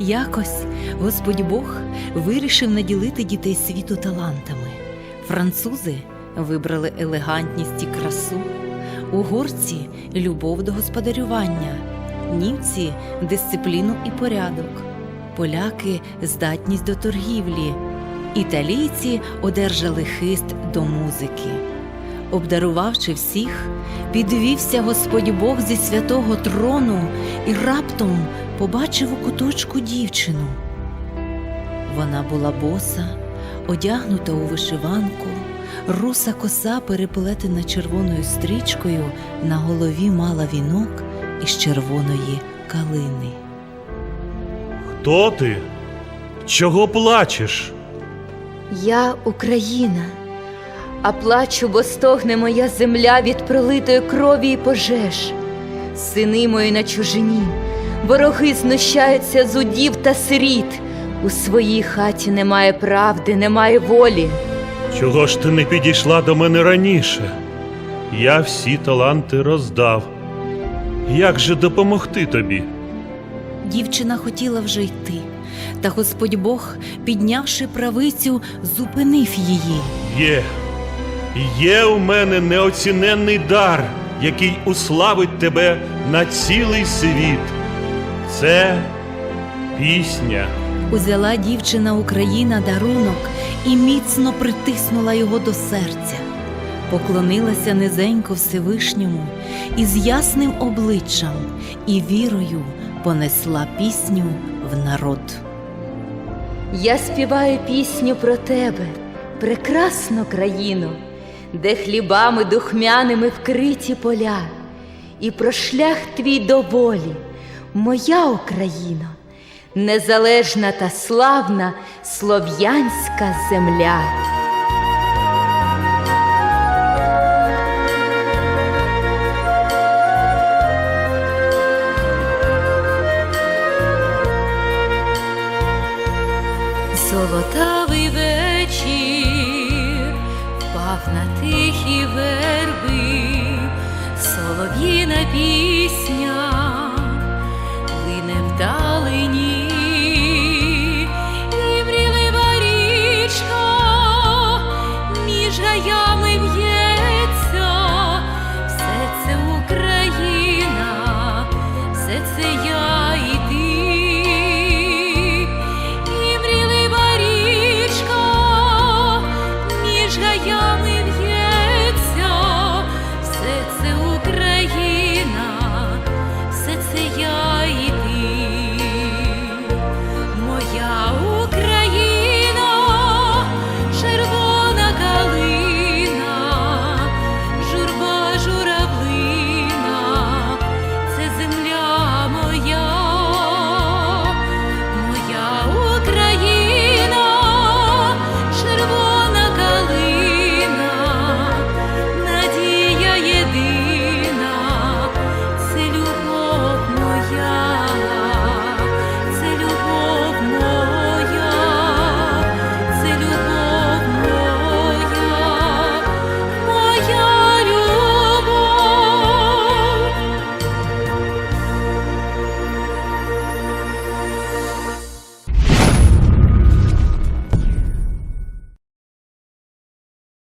Якось Господь Бог вирішив наділити дітей світу талантами. Французи вибрали елегантність і красу, угорці любов до господарювання, німці дисципліну і порядок, поляки здатність до торгівлі, італійці одержали хист до музики. Обдарувавши всіх, підвівся Господь Бог зі святого трону і раптом побачив у куточку дівчину. Вона була боса, одягнута у вишиванку, руса коса переплетена червоною стрічкою, на голові мала вінок із червоної калини. Хто ти? Чого плачеш? Я Україна, а плачу, бо стогне моя земля від пролитої крові і пожеж. Сини мої на чужині, вороги знущаються з удів та сиріт. У своїй хаті немає правди, немає волі. Чого ж ти не підійшла до мене раніше? Я всі таланти роздав. Як же допомогти тобі? Дівчина хотіла вже йти, та Господь Бог, піднявши правицю, зупинив її. Є, є у мене неоціненний дар, який уславить тебе на цілий світ. Це пісня. Узяла дівчина Україна дарунок і міцно притиснула його до серця, поклонилася низенько Всевишньому і з ясним обличчям і вірою понесла пісню в народ. Я співаю пісню про тебе, прекрасну країну, де хлібами духмяними вкриті поля, і про шлях твій до волі, моя Україна, незалежна та славна слов'янська земля. Золотавий вечір впав на тихі верби, солов'їна пісня